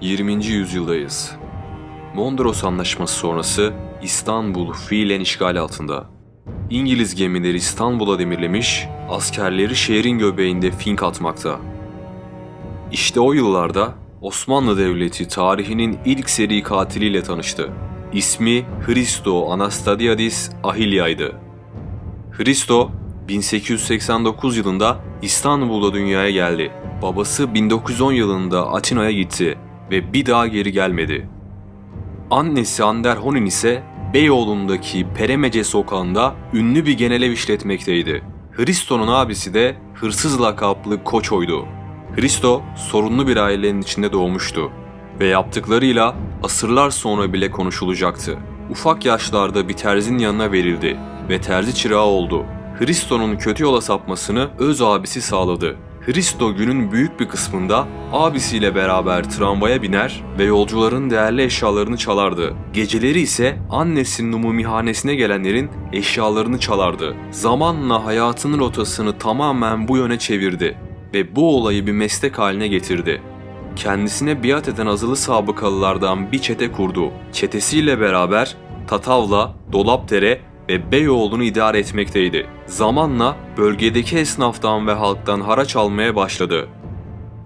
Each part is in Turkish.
20. yüzyıldayız. Mondros Anlaşması sonrası İstanbul fiilen işgal altında. İngiliz gemileri İstanbul'a demirlemiş, askerleri şehrin göbeğinde fink atmakta. İşte o yıllarda Osmanlı Devleti tarihinin ilk seri katiliyle tanıştı. İsmi Hristo Anastasiadis Ahilya'ydı. Hristo 1889 yılında İstanbul'da dünyaya geldi. Babası 1910 yılında Atina'ya gitti ve bir daha geri gelmedi. Annesi Anderhonin ise Beyoğlu'ndaki Peremece sokağında ünlü bir genel ev işletmekteydi. Hristo'nun abisi de hırsız lakaplı Koço'ydu. Hristo sorunlu bir ailenin içinde doğmuştu ve yaptıklarıyla asırlar sonra bile konuşulacaktı. Ufak yaşlarda bir terzinin yanına verildi ve terzi çırağı oldu. Hristo'nun kötü yola sapmasını öz abisi sağladı. Hristo günün büyük bir kısmında abisiyle beraber tramvaya biner ve yolcuların değerli eşyalarını çalardı. Geceleri ise annesinin umumihanesine gelenlerin eşyalarını çalardı. Zamanla hayatının rotasını tamamen bu yöne çevirdi ve bu olayı bir meslek haline getirdi. Kendisine biat eden azılı sabıkalılardan bir çete kurdu. Çetesiyle beraber Tatavla, Dolapdere ve Beyoğlu'nu idare etmekteydi. Zamanla bölgedeki esnaftan ve halktan haraç almaya başladı.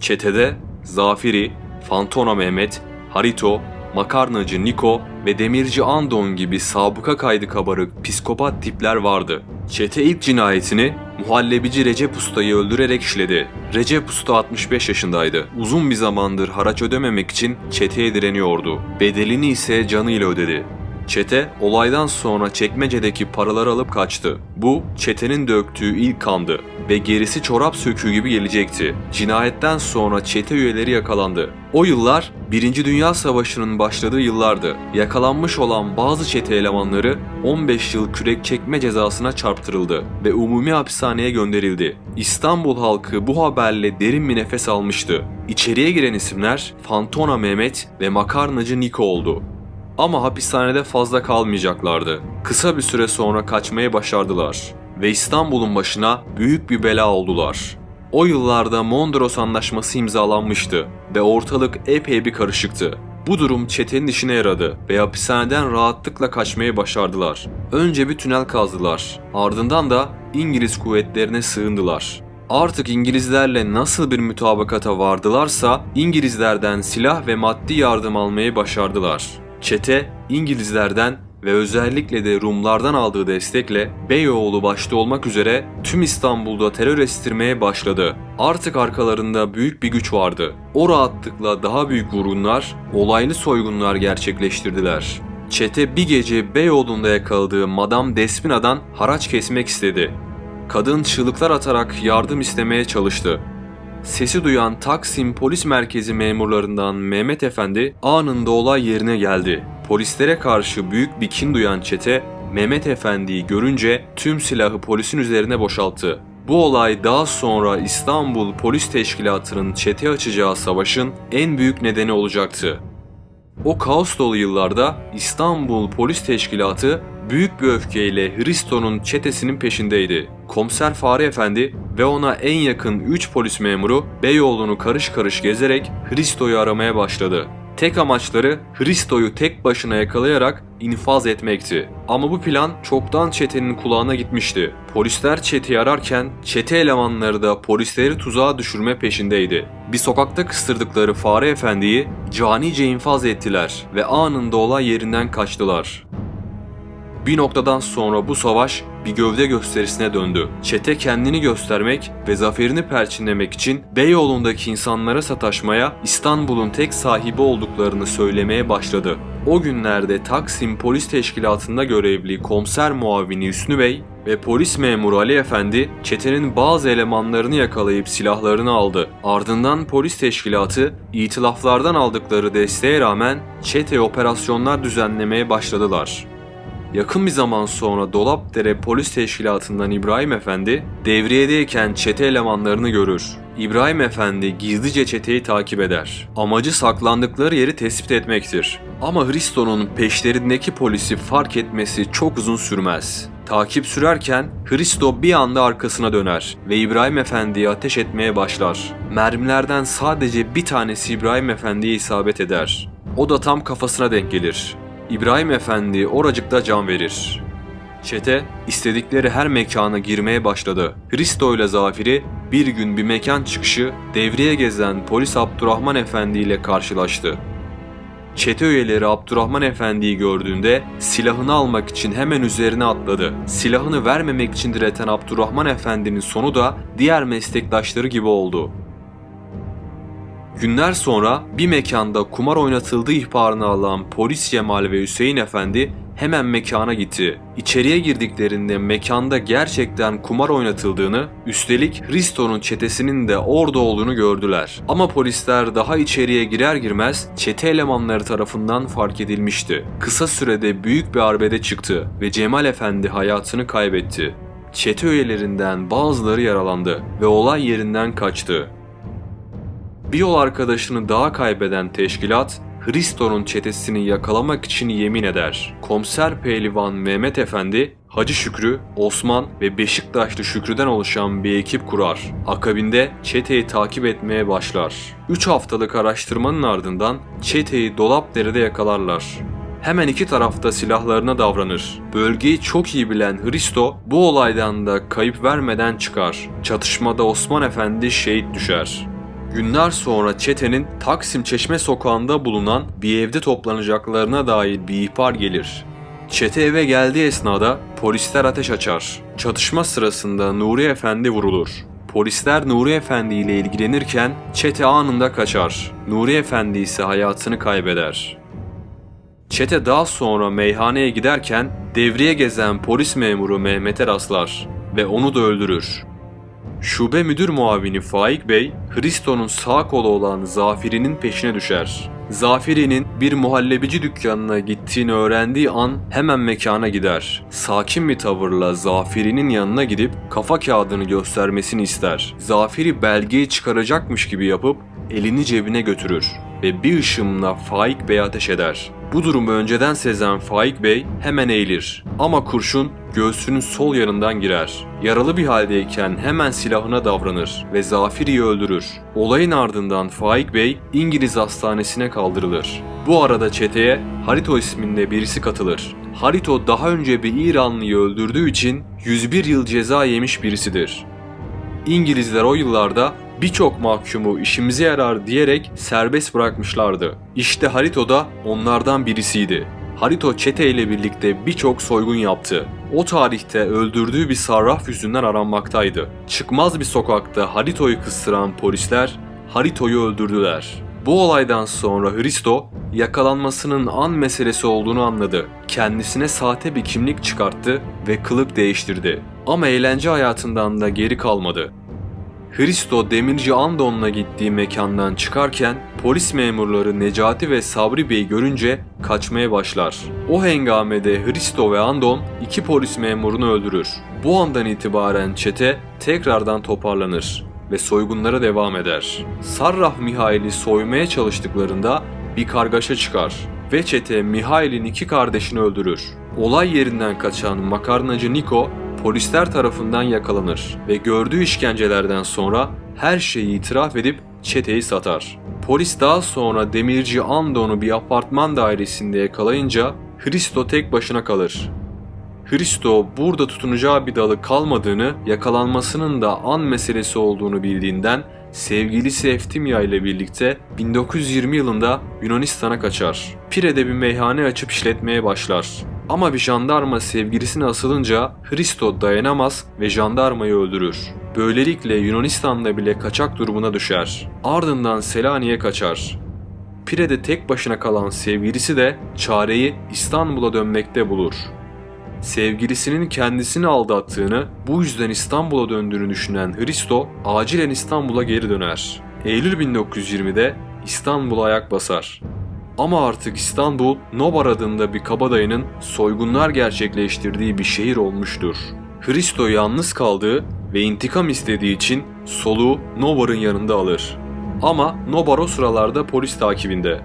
Çetede Zafiri, Fantona Mehmet, Harito, Makarnacı Niko ve Demirci Andon gibi sabıka kaydı kabarık psikopat tipler vardı. Çete ilk cinayetini muhallebici Recep Usta'yı öldürerek işledi. Recep Usta 65 yaşındaydı. Uzun bir zamandır haraç ödememek için çeteye direniyordu. Bedelini ise canıyla ödedi. Çete olaydan sonra çekmecedeki paraları alıp kaçtı. Bu çetenin döktüğü ilk kandı ve gerisi çorap söküğü gibi gelecekti. Cinayetten sonra çete üyeleri yakalandı. O yıllar 1. Dünya Savaşı'nın başladığı yıllardı. Yakalanmış olan bazı çete elemanları 15 yıl kürek çekme cezasına çarptırıldı ve umumi hapishaneye gönderildi. İstanbul halkı bu haberle derin bir nefes almıştı. İçeriye giren isimler Fantona Mehmet ve Makarnacı Niko oldu. Ama hapishanede fazla kalmayacaklardı. Kısa bir süre sonra kaçmayı başardılar ve İstanbul'un başına büyük bir bela oldular. O yıllarda Mondros Anlaşması imzalanmıştı ve ortalık epey bir karışıktı. Bu durum çetenin işine yaradı ve hapishaneden rahatlıkla kaçmayı başardılar. Önce bir tünel kazdılar, ardından da İngiliz kuvvetlerine sığındılar. Artık İngilizlerle nasıl bir mütabakata vardılarsa İngilizlerden silah ve maddi yardım almayı başardılar. Çete İngilizlerden ve özellikle de Rumlardan aldığı destekle Beyoğlu başta olmak üzere tüm İstanbul'da terör estirmeye başladı. Artık arkalarında büyük bir güç vardı. O rahatlıkla daha büyük vurgunlar, olaylı soygunlar gerçekleştirdiler. Çete bir gece Beyoğlu'nda yakaladığı Madame Despina'dan haraç kesmek istedi. Kadın çığlıklar atarak yardım istemeye çalıştı. Sesi duyan Taksim Polis Merkezi memurlarından Mehmet Efendi anında olay yerine geldi. Polislere karşı büyük bir kin duyan çete Mehmet Efendi'yi görünce tüm silahı polisin üzerine boşalttı. Bu olay daha sonra İstanbul Polis Teşkilatı'nın çete açacağı savaşın en büyük nedeni olacaktı. O kaos dolu yıllarda İstanbul Polis Teşkilatı büyük bir öfkeyle Hristo'nun çetesinin peşindeydi. Komiser Fahri Efendi ve ona en yakın 3 polis memuru Beyoğlu'nu karış karış gezerek Hristo'yu aramaya başladı. Tek amaçları Hristo'yu tek başına yakalayarak infaz etmekti. Ama bu plan çoktan çetenin kulağına gitmişti. Polisler çeteyi ararken çete elemanları da polisleri tuzağa düşürme peşindeydi. Bir sokakta kıstırdıkları Fare Efendi'yi canice infaz ettiler ve anında olay yerinden kaçtılar. Bir noktadan sonra bu savaş bir gövde gösterisine döndü. Çete kendini göstermek ve zaferini perçinlemek için Beyoğlu'ndaki insanlara sataşmaya, İstanbul'un tek sahibi olduklarını söylemeye başladı. O günlerde Taksim Polis Teşkilatı'nda görevli komiser muavini Hüsnü Bey ve polis memuru Ali Efendi çetenin bazı elemanlarını yakalayıp silahlarını aldı. Ardından polis teşkilatı itilaflardan aldıkları desteğe rağmen çete operasyonlar düzenlemeye başladılar. Yakın bir zaman sonra Dolapdere Polis Teşkilatı'ndan İbrahim Efendi devriyedeyken çete elemanlarını görür. İbrahim Efendi gizlice çeteyi takip eder. Amacı saklandıkları yeri tespit etmektir. Ama Hristo'nun peşlerindeki polisi fark etmesi çok uzun sürmez. Takip sürerken Hristo bir anda arkasına döner ve İbrahim Efendi'ye ateş etmeye başlar. Mermilerden sadece bir tanesi İbrahim Efendi'ye isabet eder. O da tam kafasına denk gelir. İbrahim Efendi oracıkta can verir. Çete istedikleri her mekana girmeye başladı. Hristo ile Zafir'i bir gün bir mekan çıkışı devreye gezen polis Abdurrahman Efendi ile karşılaştı. Çete üyeleri Abdurrahman Efendi'yi gördüğünde silahını almak için hemen üzerine atladı. Silahını vermemek için direten Abdurrahman Efendi'nin sonu da diğer meslektaşları gibi oldu. Günler sonra bir mekanda kumar oynatıldığı ihbarını alan polis Cemal ve Hüseyin Efendi hemen mekana gitti. İçeriye girdiklerinde mekanda gerçekten kumar oynatıldığını, üstelik Risto'nun çetesinin de orada olduğunu gördüler. Ama polisler daha içeriye girer girmez çete elemanları tarafından fark edilmişti. Kısa sürede büyük bir arbede çıktı ve Cemal Efendi hayatını kaybetti. Çete üyelerinden bazıları yaralandı ve olay yerinden kaçtı. Bir yol arkadaşını daha kaybeden teşkilat, Hristo'nun çetesini yakalamak için yemin eder. Komiser Pehlivan Mehmet Efendi, Hacı Şükrü, Osman ve Beşiktaşlı Şükrü'den oluşan bir ekip kurar. Akabinde çeteyi takip etmeye başlar. 3 haftalık araştırmanın ardından çeteyi Dolapdere'de yakalarlar. Hemen iki tarafta silahlarına davranır. Bölgeyi çok iyi bilen Hristo bu olaydan da kayıp vermeden çıkar. Çatışmada Osman Efendi şehit düşer. Günler sonra çetenin Taksim Çeşme sokağında bulunan bir evde toplanacaklarına dair bir ihbar gelir. Çete eve geldiği esnada polisler ateş açar. Çatışma sırasında Nuri Efendi vurulur. Polisler Nuri Efendi ile ilgilenirken çete anında kaçar. Nuri Efendi ise hayatını kaybeder. Çete daha sonra meyhaneye giderken devriye gezen polis memuru Mehmet'e rastlar ve onu da öldürür. Şube müdür muavini Faik Bey, Hristo'nun sağ kolu olan Zafiri'nin peşine düşer. Zafiri'nin bir muhallebici dükkanına gittiğini öğrendiği an hemen mekana gider. Sakin bir tavırla Zafiri'nin yanına gidip kafa kağıdını göstermesini ister. Zafiri belgeyi çıkaracakmış gibi yapıp elini cebine götürür ve bir ışımla Faik Bey'e ateş eder. Bu durumu önceden sezen Faik Bey hemen eğilir ama kurşun göğsünün sol yanından girer. Yaralı bir haldeyken hemen silahına davranır ve Zafiri'yi öldürür. Olayın ardından Faik Bey İngiliz hastanesine kaldırılır. Bu arada çeteye Harito isminde birisi katılır. Harito daha önce bir İranlıyı öldürdüğü için 101 yıl ceza yemiş birisidir. İngilizler o yıllarda birçok mahkumu işimize yarar diyerek serbest bırakmışlardı. İşte Harito da onlardan birisiydi. Harito çete ile birlikte birçok soygun yaptı. O tarihte öldürdüğü bir sarraf yüzünden aranmaktaydı. Çıkmaz bir sokakta Harito'yu kıstıran polisler Harito'yu öldürdüler. Bu olaydan sonra Hristo yakalanmasının an meselesi olduğunu anladı. Kendisine sahte bir kimlik çıkarttı ve kılık değiştirdi. Ama eğlence hayatından da geri kalmadı. Hristo demirci Andon'la gittiği mekandan çıkarken polis memurları Necati ve Sabri Bey'i görünce kaçmaya başlar. O hengamede Hristo ve Andon iki polis memurunu öldürür. Bu andan itibaren çete tekrardan toparlanır ve soygunlara devam eder. Sarraf Mihail'i soymaya çalıştıklarında bir kargaşa çıkar ve çete Mihail'in iki kardeşini öldürür. Olay yerinden kaçan makarnacı Niko polisler tarafından yakalanır ve gördüğü işkencelerden sonra her şeyi itiraf edip çeteyi satar. Polis daha sonra demirci Andon'u bir apartman dairesinde yakalayınca Hristo tek başına kalır. Hristo burada tutunacağı bir dalı kalmadığını, yakalanmasının da an meselesi olduğunu bildiğinden sevgilisi Eftimya ile birlikte 1920 yılında Yunanistan'a kaçar. Pire'de bir meyhane açıp işletmeye başlar. Ama bir jandarma sevgilisine asılınca Hristo dayanamaz ve jandarmayı öldürür. Böylelikle Yunanistan'da bile kaçak durumuna düşer. Ardından Selanik'e kaçar. Pire'de tek başına kalan sevgilisi de çareyi İstanbul'a dönmekte bulur. Sevgilisinin kendisini aldattığını, bu yüzden İstanbul'a döndüğünü düşünen Hristo acilen İstanbul'a geri döner. Eylül 1920'de İstanbul'a ayak basar. Ama artık İstanbul, Nobar adında bir kabadayının soygunlar gerçekleştirdiği bir şehir olmuştur. Hristo yalnız kaldığı ve intikam istediği için soluğu Nobar'ın yanında alır. Ama Nobar o sıralarda polis takibinde.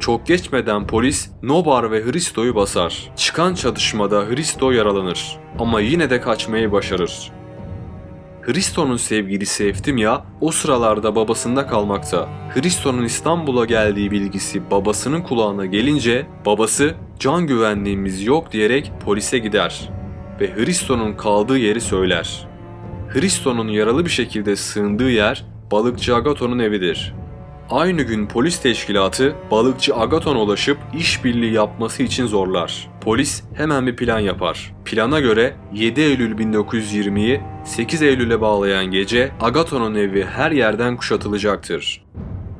Çok geçmeden polis Nobar ve Hristo'yu basar. Çıkan çatışmada Hristo yaralanır ama yine de kaçmayı başarır. Hristo'nun sevgilisi Eftimya o sıralarda babasında kalmakta. Hristo'nun İstanbul'a geldiği bilgisi babasının kulağına gelince babası can güvenliğimiz yok diyerek polise gider ve Hristo'nun kaldığı yeri söyler. Hristo'nun yaralı bir şekilde sığındığı yer balıkçı Agaton'un evidir. Aynı gün polis teşkilatı balıkçı Agaton'a ulaşıp işbirliği yapması için zorlar. Polis hemen bir plan yapar. Plana göre 7 Eylül 1920'yi 8 Eylül'e bağlayan gece Agaton'un evi her yerden kuşatılacaktır.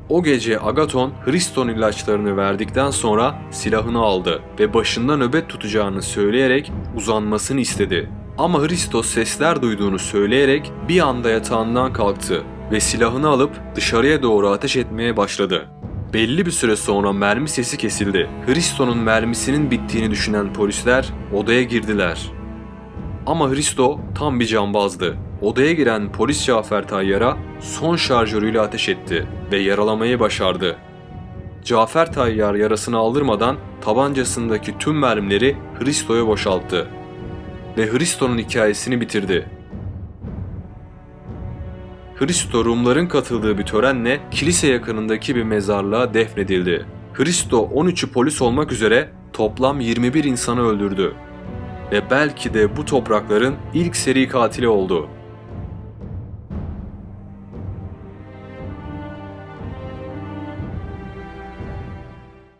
O gece Agaton Hriston ilaçlarını verdikten sonra silahını aldı ve başında nöbet tutacağını söyleyerek uzanmasını istedi. Ama Hristos sesler duyduğunu söyleyerek bir anda yatağından kalktı ve silahını alıp dışarıya doğru ateş etmeye başladı. Belli bir süre sonra mermi sesi kesildi. Hristo'nun mermisinin bittiğini düşünen polisler odaya girdiler. Ama Hristo tam bir cambazdı. Odaya giren polis Cafer Tayyar'a son şarjörüyle ateş etti ve yaralamayı başardı. Cafer Tayyar yarasını aldırmadan tabancasındaki tüm mermileri Hristo'ya boşalttı ve Hristo'nun hikayesini bitirdi. Hristo Rumların katıldığı bir törenle kilise yakınındaki bir mezarlığa defnedildi. Hristo 13'ü polis olmak üzere toplam 21 insanı öldürdü. Ve belki de bu toprakların ilk seri katili oldu.